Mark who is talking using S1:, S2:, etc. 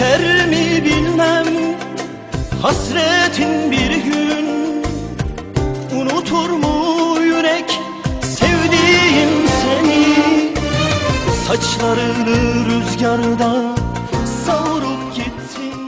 S1: Biter mi bilmem hasretin bir gün. Unutur mu yürek sevdiğim seni? Saçlarını rüzgarda savurup gittin